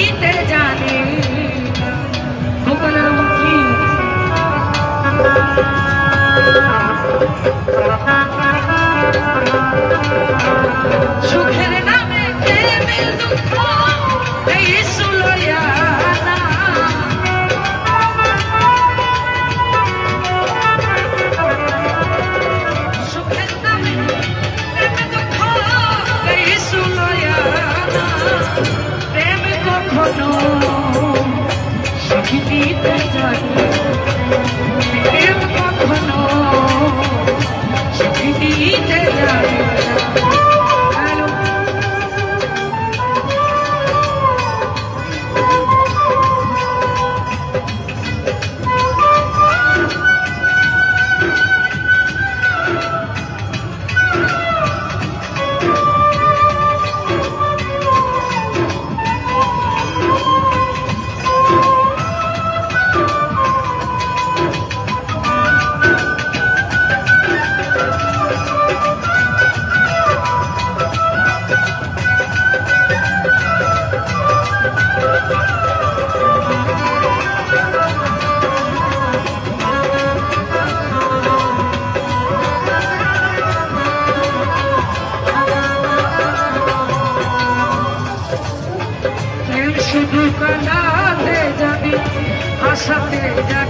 দিতে জানে গোপালের মুখী সুখের নামে দুঃখ সাথে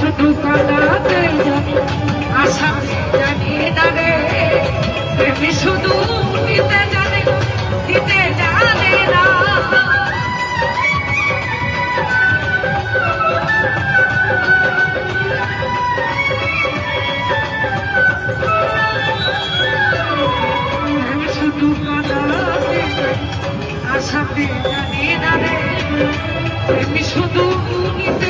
শুধু কাদাতে জানি আশা জানি না রে শুধু নিতে জানে, দিতে জানে না। শুধু কাদাতে আশা জানি না রে শুধু নিতে